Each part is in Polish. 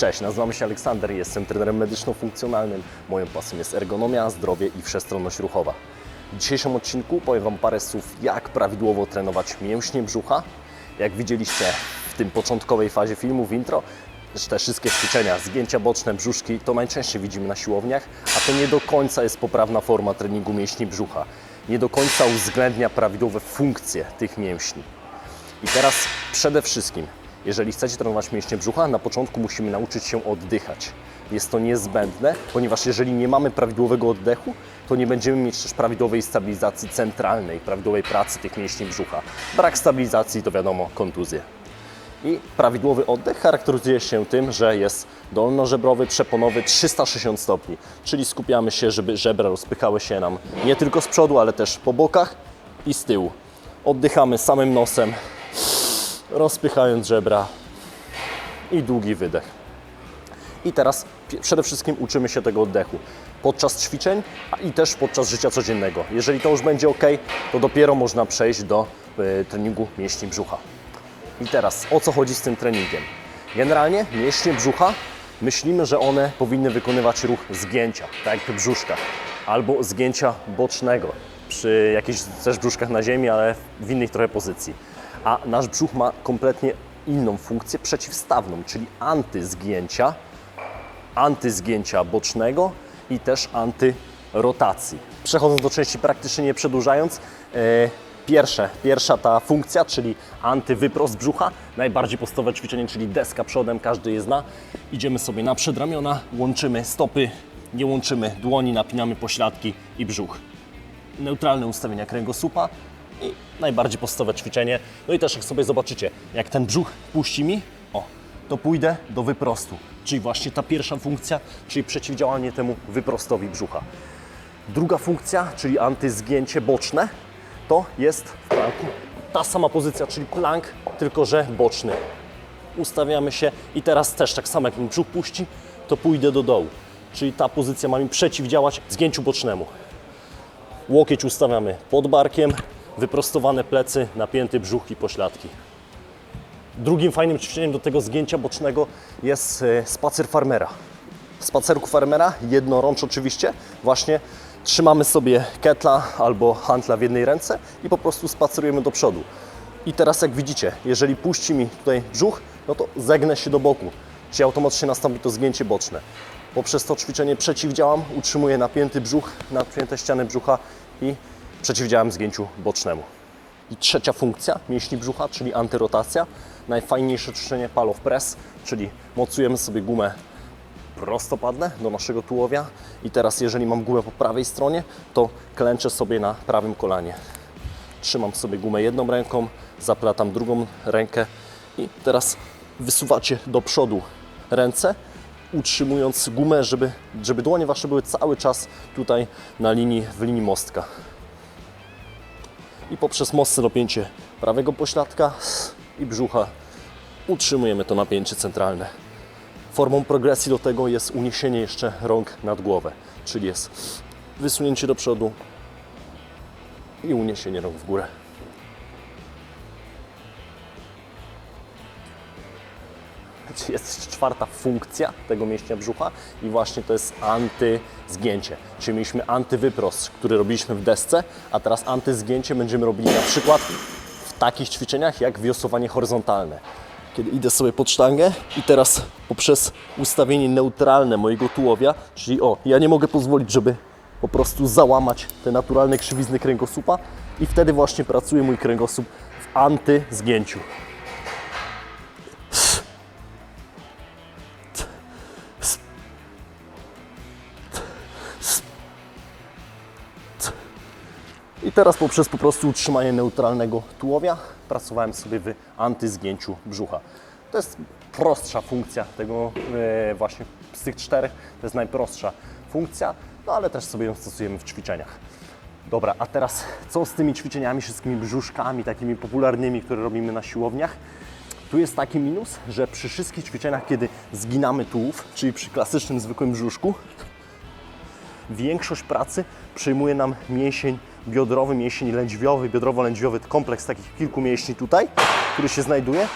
Cześć, nazywam się Aleksander, jestem trenerem medyczno-funkcjonalnym. Moją pasją jest ergonomia, zdrowie i wszechstronność ruchowa. W dzisiejszym odcinku powiem Wam parę słów, jak prawidłowo trenować mięśnie brzucha. Jak widzieliście w tym początkowej fazie filmu, w intro, te wszystkie ćwiczenia, zgięcia boczne, brzuszki, to najczęściej widzimy na siłowniach, a to nie do końca jest poprawna forma treningu mięśni brzucha. Nie do końca uwzględnia prawidłowe funkcje tych mięśni. I teraz przede wszystkim, jeżeli chcecie trenować mięśnie brzucha, na początku musimy nauczyć się oddychać. Jest to niezbędne, ponieważ jeżeli nie mamy prawidłowego oddechu, to nie będziemy mieć też prawidłowej stabilizacji centralnej, prawidłowej pracy tych mięśni brzucha. Brak stabilizacji to wiadomo kontuzje. I prawidłowy oddech charakteryzuje się tym, że jest dolnożebrowy, przeponowy 360 stopni, czyli skupiamy się, żeby żebra rozpychały się nam nie tylko z przodu, ale też po bokach i z tyłu. Oddychamy samym nosem, rozpychając żebra i długi wydech. I teraz przede wszystkim uczymy się tego oddechu podczas ćwiczeń i też podczas życia codziennego. Jeżeli to już będzie ok, to dopiero można przejść do y, treningu mięśni brzucha. I teraz o co chodzi z tym treningiem? Generalnie mięśnie brzucha myślimy, że one powinny wykonywać ruch zgięcia, tak jak przy brzuszkach, albo zgięcia bocznego przy jakichś też brzuszkach na ziemi, ale w innych trochę pozycji. A nasz brzuch ma kompletnie inną funkcję przeciwstawną, czyli antyzgięcia, antyzgięcia bocznego i też antyrotacji. Przechodząc do części praktycznie nie przedłużając, e, pierwsze, pierwsza ta funkcja, czyli antywyprost brzucha, najbardziej podstawowe ćwiczenie, czyli deska przodem, każdy je zna. Idziemy sobie na przedramiona, łączymy stopy, nie łączymy dłoni, napinamy pośladki i brzuch. Neutralne ustawienia kręgosłupa i najbardziej podstawowe ćwiczenie. No i też jak sobie zobaczycie, jak ten brzuch puści mi, o, to pójdę do wyprostu. Czyli właśnie ta pierwsza funkcja, czyli przeciwdziałanie temu wyprostowi brzucha. Druga funkcja, czyli antyzgięcie boczne, to jest w planku ta sama pozycja, czyli plank, tylko że boczny. Ustawiamy się i teraz też tak samo jak mi brzuch puści, to pójdę do dołu. Czyli ta pozycja ma mi przeciwdziałać zgięciu bocznemu. Łokieć ustawiamy pod barkiem, wyprostowane plecy, napięty brzuch i pośladki. Drugim fajnym ćwiczeniem do tego zgięcia bocznego jest e, spacer farmera. W spacerku farmera, jednorącz oczywiście, właśnie trzymamy sobie ketla albo hantla w jednej ręce i po prostu spacerujemy do przodu. I teraz jak widzicie, jeżeli puści mi tutaj brzuch, no to zegnę się do boku, czyli automatycznie nastąpi to zgięcie boczne. Poprzez to ćwiczenie przeciwdziałam, utrzymuję napięty brzuch, napięte ściany brzucha i przeciwdziałam zgięciu bocznemu. I trzecia funkcja mięśni brzucha, czyli antyrotacja. Najfajniejsze ćwiczenie pal of press, czyli mocujemy sobie gumę prostopadle do naszego tułowia. I teraz jeżeli mam gumę po prawej stronie, to klęczę sobie na prawym kolanie. Trzymam sobie gumę jedną ręką, zaplatam drugą rękę i teraz wysuwacie do przodu ręce, utrzymując gumę, żeby, żeby dłonie Wasze były cały czas tutaj na linii, w linii mostka i poprzez mocne dopięcie prawego pośladka i brzucha utrzymujemy to napięcie centralne. Formą progresji do tego jest uniesienie jeszcze rąk nad głowę, czyli jest wysunięcie do przodu i uniesienie rąk w górę. Jest czwarta funkcja tego mięśnia brzucha i właśnie to jest antyzgięcie. Czyli mieliśmy antywyprost, który robiliśmy w desce, a teraz antyzgięcie będziemy robili na przykład w takich ćwiczeniach jak wiosłowanie horyzontalne. Kiedy idę sobie pod sztangę i teraz poprzez ustawienie neutralne mojego tułowia, czyli o, ja nie mogę pozwolić, żeby po prostu załamać te naturalne krzywizny kręgosłupa i wtedy właśnie pracuje mój kręgosłup w antyzgięciu. I teraz poprzez po prostu utrzymanie neutralnego tułowia pracowałem sobie w antyzgięciu brzucha. To jest prostsza funkcja tego e, właśnie z tych czterech, to jest najprostsza funkcja, no ale też sobie ją stosujemy w ćwiczeniach. Dobra, a teraz co z tymi ćwiczeniami, wszystkimi brzuszkami takimi popularnymi, które robimy na siłowniach? Tu jest taki minus, że przy wszystkich ćwiczeniach, kiedy zginamy tułów, czyli przy klasycznym zwykłym brzuszku, większość pracy przyjmuje nam mięsień biodrowy, mięsień lędźwiowy, biodrowo-lędźwiowy, kompleks takich kilku mięśni tutaj, który się znajduje.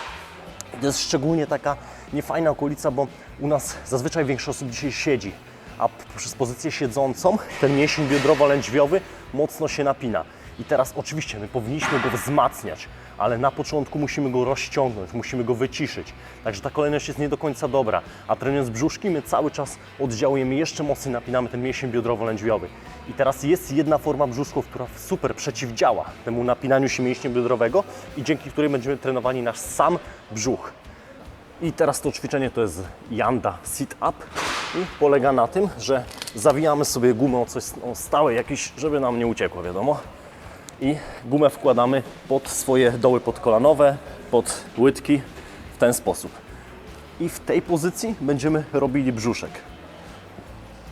To jest szczególnie taka niefajna okolica, bo u nas zazwyczaj większość osób dzisiaj siedzi, a przez pozycję siedzącą ten mięsień biodrowo-lędźwiowy mocno się napina. I teraz oczywiście my powinniśmy go wzmacniać, ale na początku musimy go rozciągnąć, musimy go wyciszyć. Także ta kolejność jest nie do końca dobra. A trenując brzuszki, my cały czas oddziałujemy jeszcze mocniej, napinamy ten mięsień biodrowo-lędźwiowy. I teraz jest jedna forma brzuszków, która super przeciwdziała temu napinaniu się mięśnia biodrowego i dzięki której będziemy trenowali nasz sam brzuch. I teraz to ćwiczenie to jest Yanda Sit Up i polega na tym, że zawijamy sobie gumę o coś stałe jakieś, żeby nam nie uciekło, wiadomo. I gumę wkładamy pod swoje doły podkolanowe, pod łydki w ten sposób. I w tej pozycji będziemy robili brzuszek.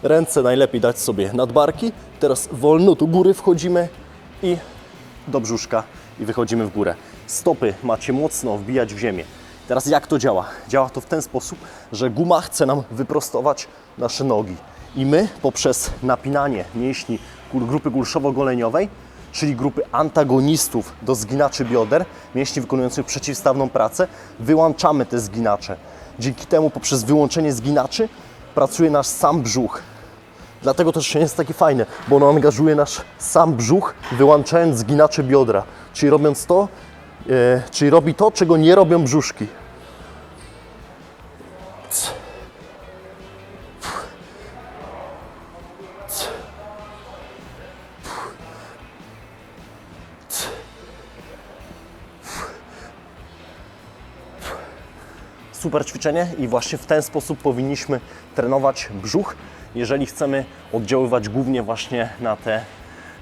Ręce najlepiej dać sobie nad barki. Teraz wolno do góry wchodzimy i do brzuszka i wychodzimy w górę. Stopy macie mocno wbijać w ziemię. Teraz jak to działa? Działa to w ten sposób, że guma chce nam wyprostować nasze nogi. I my poprzez napinanie mięśni grupy gulszowo-goleniowej, czyli grupy antagonistów do zginaczy bioder, mięśni wykonujących przeciwstawną pracę, wyłączamy te zginacze. Dzięki temu poprzez wyłączenie zginaczy pracuje nasz sam brzuch. Dlatego też jest takie fajne, bo ono angażuje nasz sam brzuch, wyłączając zginacze biodra. Czyli robiąc to, e, czyli robi to, czego nie robią brzuszki. Super ćwiczenie i właśnie w ten sposób powinniśmy trenować brzuch, jeżeli chcemy oddziaływać głównie właśnie na te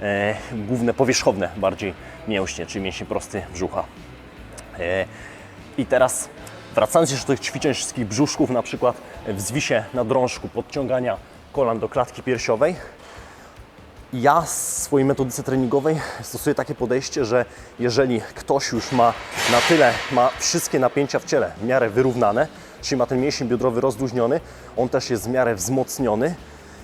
e, główne powierzchowne bardziej mięśnie, czyli mięśnie prosty brzucha. E, I teraz wracając jeszcze do tych ćwiczeń wszystkich brzuszków, na przykład w zwisie na drążku, podciągania kolan do klatki piersiowej, ja w swojej metodyce treningowej stosuję takie podejście, że jeżeli ktoś już ma na tyle, ma wszystkie napięcia w ciele w miarę wyrównane, czyli ma ten mięsień biodrowy rozluźniony, on też jest w miarę wzmocniony,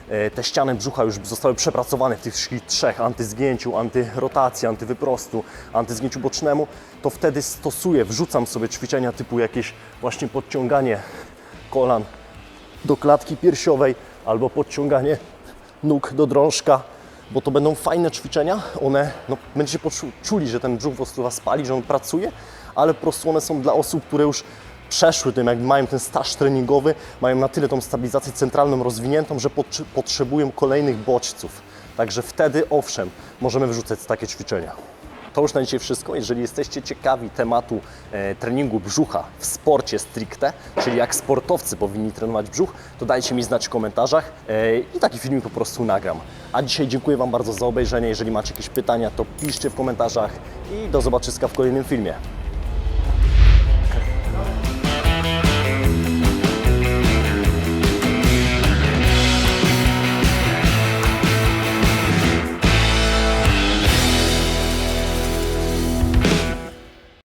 e, te ściany brzucha już zostały przepracowane w tych wszystkich trzech, antyzgięciu, antyrotacji, antywyprostu, antyzgięciu bocznemu, to wtedy stosuję, wrzucam sobie ćwiczenia typu jakieś właśnie podciąganie kolan do klatki piersiowej albo podciąganie nóg do drążka, bo to będą fajne ćwiczenia. One, no, będziecie czuli, że ten brzuch po prostu Was pali, że on pracuje, ale po prostu one są dla osób, które już przeszły tym, jakby mają ten staż treningowy, mają na tyle tą stabilizację centralną rozwiniętą, że potrze- potrzebują kolejnych bodźców. Także wtedy, owszem, możemy wrzucać takie ćwiczenia. To już na dzisiaj wszystko. Jeżeli jesteście ciekawi tematu e, treningu brzucha w sporcie stricte, czyli jak sportowcy powinni trenować brzuch, to dajcie mi znać w komentarzach e, i taki filmik po prostu nagram. A dzisiaj dziękuję Wam bardzo za obejrzenie. Jeżeli macie jakieś pytania, to piszcie w komentarzach i do zobaczyska w kolejnym filmie.